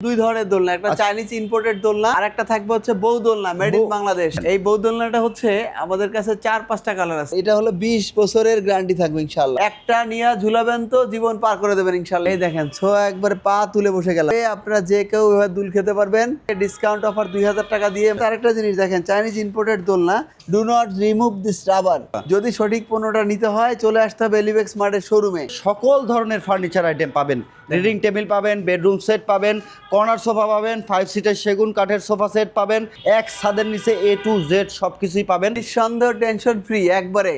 দুই ধরনের দোলনা একটা আচ্ছা। চাইনিজ ইম্পোর্টেড দোলনা আর একটা থাকবে হচ্ছে বউ দোলনা মেড ইন বাংলাদেশ এই বউ দোলনাটা হচ্ছে আমাদের কাছে চার পাঁচটা কালার আছে। এটা হলো বিশ বছরের গ্যারান্টি থাকবে ইনশাল্লাহ একটা নিয়ে ঝুলাবেন তো জীবন পার করে দেবেন ইনশাল্লাহ এই দেখেন ছো একবার পা তুলে বসে গেল। এই আপনারা যে কেউ এভাবে দুল খেতে পারবেন ডিসকাউন্ট অফার দুই হাজার টাকা দিয়ে। আরেকটা জিনিস দেখেন চাইনিজ ইম্পোর্টেড দোলনা do not remove this rubber যদি সঠিক পণ্যটা নিতে হয় চলে আসতে হবে এলিবেক্স মার্টের শোরুমে সকল ধরনের ফার্নিচার আইটেম পাবেন। রিডিং টেবিল পাবেন বেডরুম সেট পাবেন কর্নার সোফা পাবেন ফাইভ সিটের সেগুন কাঠের সোফা সেট পাবেন এক ছাদের নিচে এ টু জেড সব কিছুই পাবেন। নিঃসন্দেহ টেনশন ফ্রি একবারে।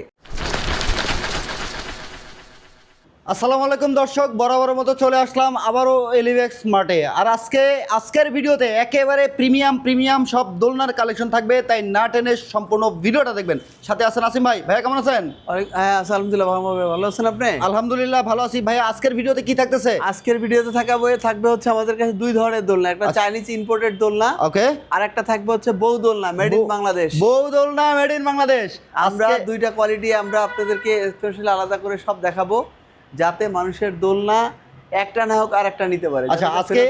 আসসালামু আলাইকুম দর্শক বরাবর মতো চলে আসলাম আবারও এলিভেক্স মার্টে আর আজকে আজকের ভিডিওতে একেবারে প্রিমিয়াম প্রিমিয়াম সব দোলনার কালেকশন থাকবে তাই না টেনে সম্পূর্ণ ভিডিওটা দেখবেন। সাথে আছেন আসিম ভাই। ভাইয়া কেমন আছেন? হ্যাঁ আচ্ছা, আলহামদুলিল্লাহ ভালো ভালো আছেন আপনি? আলহামদুলিল্লাহ ভালো আছি। ভাইয়া আজকের ভিডিওতে কি থাকতেছে? আজকের ভিডিওতে থাকা বইয়ে থাকবে হচ্ছে আমাদের কাছে দুই ধরনের দোলনা একটা আচ্ছা। চাইনিজ ইম্পোর্টেড দোলনা ওকে। আর একটা থাকবে হচ্ছে বউ দোলনা মেড ইন বাংলাদেশ বউ দোলনা মেড ইন বাংলাদেশ আমরা দুইটা কোয়ালিটি আমরা আপনাদেরকে স্পেশালি আলাদা করে সব দেখাবো। যাতে মানুষের দোলনা একটা না হোক আর একটা নিতে পারে আচ্ছা আজকে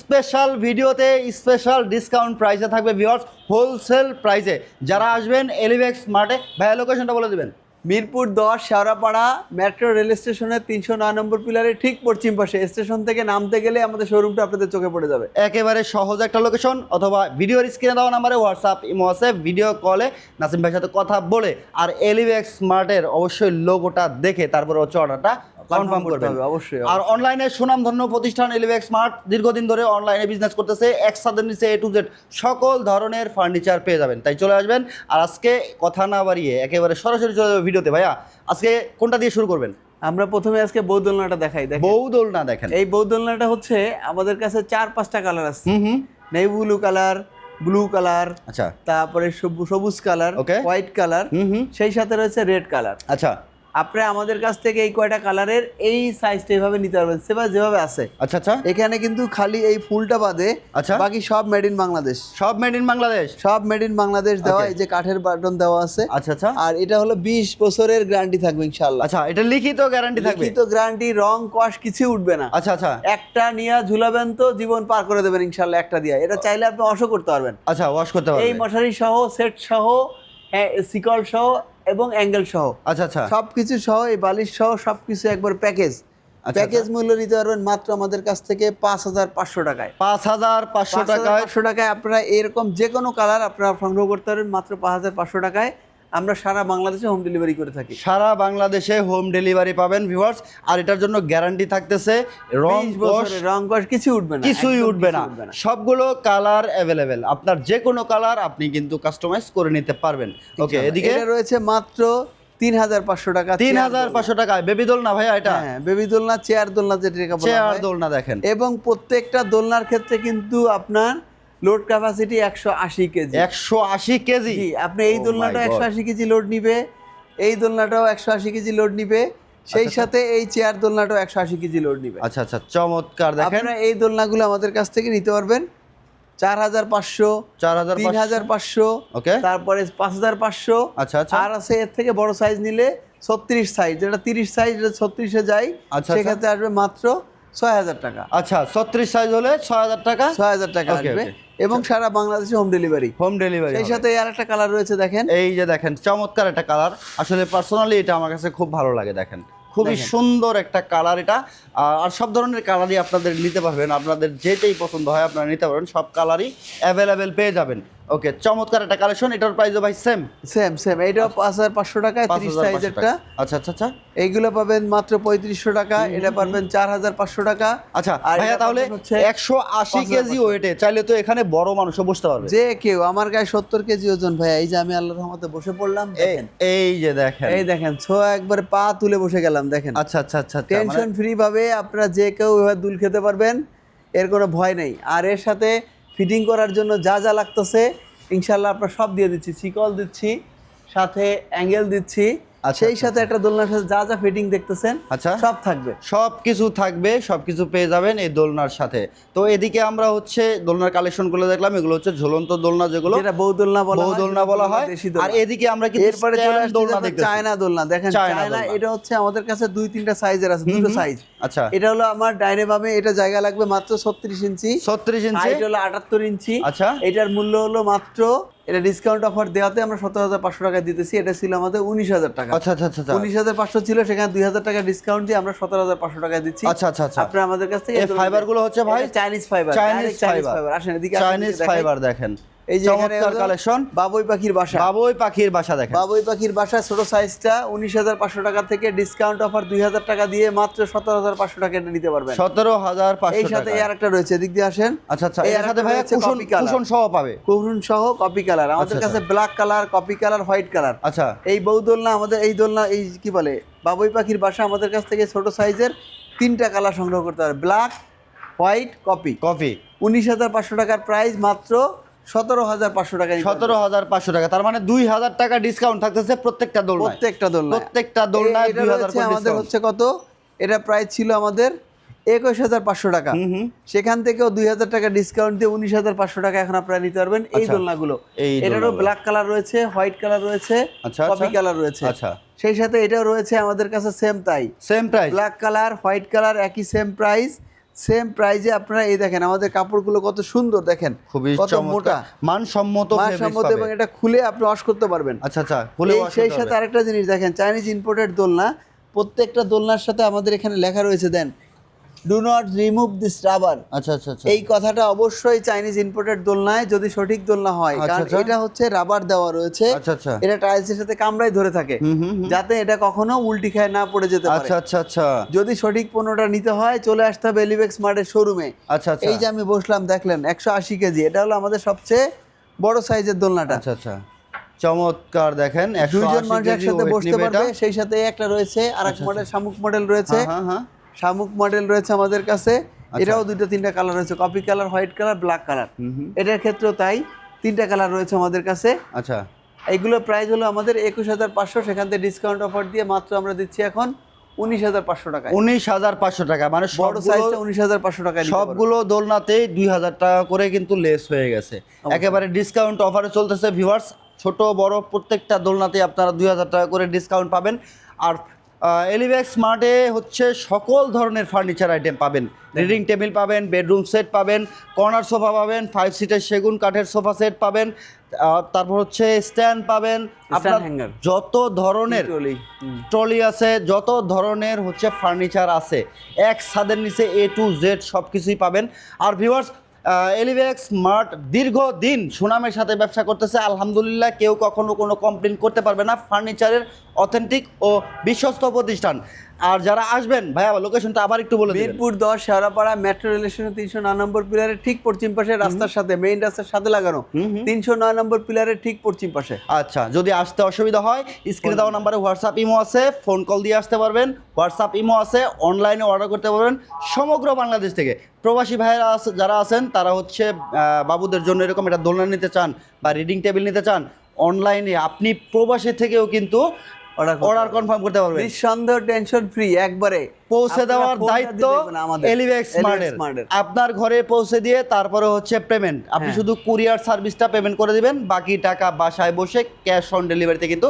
স্পেশাল ভিডিওতে স্পেশাল ডিসকাউন্ট প্রাইসে থাকবে ভিউয়ার্স হোলসেল প্রাইসে যারা আসবেন এলিভেক্স মার্টে ভাইয়া লোকেশনটা বলে দিবেন। মিরপুর দশ শেওড়াপাড়া মেট্রো রেল স্টেশনের তিনশো নয় নম্বর পিলারের ঠিক পশ্চিম পাশে। স্টেশন থেকে নামতে গেলে আমাদের শোরুমটা আপনাদের চোখে পড়ে যাবে। একেবারে সহজ একটা লোকেশন অথবা ভিডিওর স্ক্রিনে দেওয়া নাম্বারে হোয়াটসঅ্যাপ ইমো আছে ভিডিও কলে নাসিম ভাইয়ের সাথে কথা বলে আর এলিভেক্স স্মার্টের অবশ্যই লোগোটা দেখে তারপরে হচ্ছে অর্ডারটা কনফার্ম করতে হবে, অবশ্যই, আর অনলাইনে সুনামধন্য প্রতিষ্ঠান এলিভেক্স স্মার্ট দীর্ঘদিন ধরে অনলাইনে বিজনেস করতেছে এক সাদের নিচে এ টু জেড সকল ধরনের ফার্নিচার পেয়ে যাবেন। তাই চলে আসবেন। আর আজকে কথা না বাড়িয়ে একেবারে সরাসরি চলে যাবে ভিডিওতে ভাইয়া আজকে কোনটা দিয়ে শুরু করবেন? আমরা প্রথমে আজকে বৌদোলনাটা দেখাই দেখ বৌদোলনা দেখেন। এই বৌদোলনাটা হচ্ছে আমাদের কাছে চার পাঁচটা কালার আছে। Navy blue colour blue colour আচ্ছা। তারপরে সবু- সবুজ colour okay white colour hmm hmm. সেই সাথে রয়েছে রেড কালার। আচ্ছা। আপনি আমাদের কাছ থেকে এই কয়টা কালারের এই সাইজটা এইভাবে নিতে পারবেন সেবা যেভাবে আছে। আচ্ছা আচ্ছা। এখানে কিন্তু খালি এই ফুলটা বাদে আচ্ছা। বাকি সব মেড ইন বাংলাদেশ। সব মেড ইন বাংলাদেশ? সব মেড ইন বাংলাদেশ দেওয়া. এই যে কাঠের বাটন দেওয়া আছে। আচ্ছা আচ্ছা। আর এটা হলো বিশ বছরের গ্যারান্টি থাকবে ইনশাল্লাহ আচ্ছা এটা লিখিত গ্যারান্টি থাকবে? লিখিত গ্যারান্টি রং কষ কিছু উঠবে না। আচ্ছা আচ্ছা। একটা নিয়ে ঝুলাবেন তো জীবন পার করে দেবেন ইনশাল্লাহ একটা দিয়ে। এটা চাইলে আপনি অসও করতে পারবেন। আচ্ছা ওয়াশ করতে পারবেন। এই মশারি সহ সেট সহ সিকল সহ এবং অ্যাঙ্গেল সহ। আচ্ছা আচ্ছা। সবকিছু সহ এই বালিশ সহ সবকিছু একবার প্যাকেজ। আচ্ছা, প্যাকেজ মূল্য নিতে পারবেন মাত্র আমাদের কাছ থেকে পাঁচ হাজার পাঁচশো টাকায়। পাঁচ হাজার পাঁচশো টাকায়। পাঁচশো টাকায় আপনারা এরকম যে কোনো কালার আপনারা সংগ্রহ করতে পারবেন মাত্র পাঁচ হাজার পাঁচশো টাকায়। আমরা সারা বাংলাদেশে হোম ডেলিভারি করে থাকি। সারা বাংলাদেশে হোম ডেলিভারি পাবেন ভিউয়ার্স আর এটার জন্য গ্যারান্টি থাকতেছে রং রং কষ কিছু উঠবে না কিছুই উঠবে না। সবগুলো কালার অ্যাভেলেবেল আপনার যে কোনো কালার আপনি কিন্তু কাস্টমাইজ করে নিতে পারবেন। ওকে এদিকে? রয়েছে মাত্র তিন হাজার পাঁচশো টাকা তিন হাজার পাঁচশো টাকায় বেবি দোল না ভাইয়া এটা? হ্যাঁ বেবি দোলনা চেয়ার দোলনা বলা চেয়ার দোলনা দেখেন। এবং প্রত্যেকটা দোলনার ক্ষেত্রে কিন্তু আপনার লোড ক্যাপাসিটি একশো আশি কেজি। একশো আশি কেজি? আপনি এই Oh দোলনাটা একশো আশি কেজি লোড নিবে এই দোলনাটাও একশো আশি কেজি লোড নিবে সেই সাথে এই চেয়ার দোলনাটাও একশো আশি কেজি লোড নিবে। আচ্ছা আচ্ছা চমৎকার। আপনারা এই দোলনাগুলো আমাদের কাছ থেকে নিতে পারবেন। চার হাজার পাঁচশো চার হাজার তিন হাজার পাঁচশো ওকে। তারপরে পাঁচ হাজার পাঁচশো। আচ্ছা আচ্ছা। আর আছে এর থেকে বড় সাইজ নিলে ছত্রিশ সাইজ যেটা তিরিশ সাইজ যেটা ছত্রিশে যায় আচ্ছা। সেক্ষেত্রে আসবে মাত্র ছয় হাজার টাকা। আচ্ছা ছত্রিশ সাইজ হলে ছয় হাজার টাকা ছয় হাজার টাকা আসবে। এবং সারা বাংলাদেশে হোম ডেলিভারি হোম ডেলিভারি সেই সাথে আর একটা কালার রয়েছে দেখেন। এই যে দেখেন চমৎকার একটা কালার আসলে পার্সোনালি এটা আমার কাছে খুব ভালো লাগে দেখেন। খুবই সুন্দর একটা কালার এটা। আর আর সব ধরনের কালারই আপনাদের নিতে পারবেন। আপনাদের যেটাই পছন্দ হয় আপনারা নিতে পারবেন। সব কালারই অ্যাভেলেবেল পেয়ে যাবেন। ওকে চমৎকার একটা কালেকশন এটার প্রাইসও ভাই সেম সেম সেম এইটাও পাঁচ হাজার পাঁচশো টাকায় পাঁচ তিরিশ একটা আচ্ছা আচ্ছা আচ্ছা। এইগুলো পাবেন মাত্র পঁয়ত্রিশশো টাকা এটা পাবেন চার হাজার পাঁচশো টাকা। আচ্ছা ভাইয়া তাহলে একশো আশি কেজি ওয়েটে চাইলে তো এখানে বড় মানুষও বসতে পারবে। যে কেউ আমার গায়ে সত্তর কেজি ওজন ভাই এই যে আমি আল্লাহর রহমতে বসে পড়লাম এই- দেখেন। এই যে দেখেন। এই দেখেন ছো একবার পা তুলে বসে গেলাম দেখেন। আচ্ছা আচ্ছা আচ্ছা আচ্ছা, মানে- টেনশন ফ্রি ভাবে আপনারা যে কেউ দুল খেতে পারবেন এর কোনো ভয় নেই। আর এর সাথে ফিটিং করার জন্য যা যা লাগতেছে, ইনশাল্লাহ আপনার সব দিয়ে দিচ্ছি। শিকল দিচ্ছি, সাথে অ্যাঙ্গেল দিচ্ছি। সেই আচ্ছা, সাথে একটা দোলনার সাথে যা যা ফিটিং দেখতেছেন আচ্ছা। সব থাকবে। সব কিছু থাকবে সব কিছু পেয়ে যাবেন এই দোলনার সাথে। তো এদিকে আমরা হচ্ছে দোলনার কালেকশনগুলো দেখলাম এগুলো হচ্ছে ঝুলন্ত দোলনা যেগুলো। যেটা বউ দোলনা বলা বউ হয়, দোলনা বলা হয়। আর এদিকে আমরা কিন্তু এরপরে চলে আসছে দোলনা দেখো দেখতেছি। চায়না দোলনা। দেখেন চায়না এটা হচ্ছে আমাদের কাছে দুই তিনটা সাইজের আছে দুটো সাইজ আচ্ছা। এটা হলো আমার ডাইনে বামে এটা জায়গা লাগবে মাত্র ছত্রিশ ইঞ্চি। ছত্রিশ ইঞ্চি। হাইট হলো আটাত্তর ইঞ্চি। আচ্ছা। এটার মূল্য হলো মাত্র এটা ডিসকাউন্ট অফার দেওয়াতে আমরা সতেরো হাজার পাঁচশো টাকা দিতেছি। এটা ছিল আমাদের উনিশ হাজার টাকা। আচ্ছা আচ্ছা আচ্ছা আচ্ছা। উনিশ হাজার পাঁচশো ছিল সেখানে দুই হাজার টাকা ডিসকাউন্ট দিয়ে আমরা সতেরো হাজার পাঁচশো টাকা দিচ্ছি। আচ্ছা আচ্ছা আচ্ছা। আপনার আমাদের কাছ থেকে ফাইবারগুলো হচ্ছে ভাই চাইনিজ ফাইবার চাইনিজ ফাইবার আসেন এদিকে চাইনিজ ফাইবার দেখেন। এই যে চমৎকার কালেকশন বাবুই পাখির বাসা। বাবুই পাখির বাসা দেখেন। বাবুই পাখির বাসা ছোট সাইজটা উনিশ হাজার পাঁচশো টাকা থেকে ডিসকাউন্ট অফার দুই হাজার টাকা দিয়ে মাত্র সতেরো হাজার পাঁচশো টাকা নিতে পারবেন। সতেরো হাজার এই সাথে আর একটা রয়েছে এদিক দিয়ে আসেন। আচ্ছা আচ্ছা এর সাথে রয়েছে কুশন কুশন সহ পাবে। কুহরুন সহ কপি কালার আমাদের আচ্ছা, কাছে black colour coffee colour white colour আচ্ছা। এই বউ দোলনা আমাদের এই দোলনা এই কি বলে বাবুই পাখির বাসা আমাদের কাছ থেকে ছোট সাইজের তিনটা কালার সংগ্রহ করতে পারে ব্ল্যাক হোয়াইট কপি কপি উনিশ হাজার পাঁচশো টাকার প্রাইস মাত্র সতেরো হাজার পাঁচশো টাকা সতেরো হাজার পাঁচশো টাকা তার মানে দুই হাজার টাকা ডিসকাউন্ট থাকতেছে প্রত্যেকটা দোলনায়। প্রত্যেকটা দোলনা প্রত্যেকটা দুই হাজার আমাদের হচ্ছে কত? এটা প্রাইস ছিল আমাদের একুশ হাজার পাঁচশো টাকা। সেখান থেকেও দুই হাজার টাকা ডিসকাউন্ট দিয়ে উনিশ হাজার পাঁচশো টাকা এখন আপনারা নিতে পারবেন এই আচ্ছা। দোলনাগুলো। এটারও ব্ল্যাক কালার রয়েছে হোয়াইট কালার রয়েছে আচ্ছা, কপি আচ্ছা। কালার রয়েছে। আচ্ছা। সেই সাথে এটাও রয়েছে আমাদের কাছে সেম তাই same price black colour white colour একই সেম প্রাইস সেম প্রাইজে আপনারা এই দেখেন আমাদের কাপড়গুলো কত সুন্দর দেখেন। খুবই কত মোটা। চমৎকার। মানসম্মত মানসম্মত এবং এটা খুলে আপনি ওয়াশ করতে পারবেন। আচ্ছা আচ্ছা খুলে সেই সাথে আরেকটা জিনিস দেখেন চাইনিজ ইম্পোর্টেড দোলনা। প্রত্যেকটা দোলনার সাথে আমাদের এখানে লেখা রয়েছে then do not remove this rubber আচ্ছা আচ্ছা এই কথাটা অবশ্যই চাইনিজ ইম্পোর্টেড দোলনায় যদি সঠিক দোলনা হয়। আচ্ছা, কারণ আচ্ছা। এটা হচ্ছে রাবার দেওয়া রয়েছে। আচ্ছা আচ্ছা। এটা টাইলসের সাথে কামড়াই ধরে থাকে। যাতে এটা কখনো উল্টি খায় না পড়ে যেতে পারে। আচ্ছা আচ্ছা আচ্ছা। যদি সঠিক পণ্যটা নিতে হয় চলে আসতে হবে এলিভেক্স মার্টের শোরুমে আচ্ছা আচ্ছা। এই যে আমি বসলাম দেখলেন একশো আশি কেজি। এটা হলো আমাদের সবচেয়ে বড় সাইজের দোলনাটা। আচ্ছা আচ্ছা। চমৎকার দেখেন দুইজন মানুষ একসাথে বসতে পারবে সেই সাথে একটা রয়েছে আর এক মডেল শামুক মডেল রয়েছে। হ্যাঁ হ্যাঁ হ্যাঁ। শামুক মডেল রয়েছে আমাদের কাছে। এটাও দুইটা তিনটা কালার রয়েছে। Coffee colour white colour black colour. এটার ক্ষেত্রেও তাই তিনটা কালার রয়েছে আমাদের কাছে। আচ্ছা। এইগুলো প্রাইস হলো আমাদের একুশ হাজার পাঁচশো। সেখান থেকে ডিসকাউন্ট অফার দিয়ে মাত্র আমরা দিচ্ছি এখন উনিশ হাজার পাঁচশো টাকা উনিশ হাজার পাঁচশো টাকা। মানে বড় সাইজটা উনিশ হাজার পাঁচশো টাকা সবগুলো দোলনাতেই দুই হাজার টাকা করে কিন্তু লেস হয়ে গেছে। একেবারে ডিসকাউন্ট অফারে চলতেছে ভিউয়ার্স ছোট বড় প্রত্যেকটা দোলনাতে আপনারা দুই হাজার টাকা করে ডিসকাউন্ট পাবেন। আর এলিভেক্স স্মার্টে হচ্ছে সকল ধরনের ফার্নিচার আইটেম পাবেন। রিডিং টেবিল পাবেন বেডরুম সেট পাবেন কর্নার সোফা পাবেন ফাইভ সিটের সেগুন কাঠের সোফা সেট পাবেন তারপর হচ্ছে স্ট্যান্ড পাবেন। আপনার যত ধরনের ট্রলি আছে যত ধরনের হচ্ছে ফার্নিচার আছে এক ছাদের নিচে এ টু জেড সব কিছুই পাবেন। আর ভিউয়ার্স এলিভেক্স স্মার্ট দীর্ঘদিন সুনামের সাথে ব্যবসা করতেছে। আলহামদুলিল্লাহ কেউ কখনো কোনো কমপ্লেন করতে পারবে না। ফার্নিচারের অথেন্টিক ও বিশ্বস্ত প্রতিষ্ঠান। আর যারা আসবেন ভাইয়া লোকেশনটা আবার একটু বলে মিরপুর দশ শেওড়াপাড়া মেট্রো রেল স্টেশন তিনশো নয় নম্বর পিলারের ঠিক পশ্চিম পাশে রাস্তার সাথে মেইন রাস্তার সাথে লাগানো। তিনশো নয় নম্বর পিলারের ঠিক পশ্চিম পাশে। আচ্ছা যদি আসতে অসুবিধা হয় স্ক্রিনে দেওয়া নাম্বারে হোয়াটসঅ্যাপ ইমো আছে ফোন কল দিয়ে আসতে পারবেন। হোয়াটসঅ্যাপ ইমো আছে অনলাইনে অর্ডার করতে পারবেন। সমগ্র বাংলাদেশ থেকে প্রবাসী ভাইয়েরা যারা আছেন তারা হচ্ছে বাবুদের জন্য এরকম একটা দোলনা নিতে চান বা রিডিং টেবিল নিতে চান অনলাইনে আপনি প্রবাসী থেকেও কিন্তু অর্ডার অর্ডার কনফার্ম করতে পারবেন। নিঃসন্দেহ টেনশন ফ্রি একবারে। পৌঁছে দেওয়ার দায়িত্ব। এলিভেক্স স্মার্টের আপনার ঘরে পৌঁছে দিয়ে তারপরে হচ্ছে পেমেন্ট আপনি হ্যাঁ। শুধু কুরিয়ার সার্ভিসটা পেমেন্ট করে দিবেন বাকি টাকা বাসায় বসে ক্যাশ অন ডেলিভারিতে কিন্তু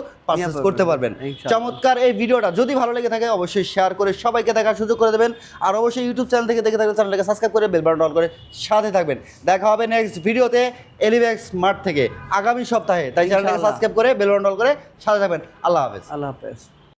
করতে পারবেন। চমৎকার এই ভিডিওটা। যদি ভালো লেগে থাকে অবশ্যই শেয়ার করে সবাইকে দেখার সুযোগ করে দেবেন। আর অবশ্যই ইউটিউব চ্যানেল থেকে দেখে থাকলে চ্যানেলটাকে সাবস্ক্রাইব করে বেল বাটন অন করে সাথে থাকবেন। দেখা হবে নেক্সট ভিডিওতে এলিভেক্স স্মার্ট থেকে আগামী সপ্তাহে। তাই চ্যানেলটাকে সাবস্ক্রাইব করে বেল বাটন অন করে সাথে থাকবেন। আল্লাহ হাফেজ। আল্লাহ হাফেজ।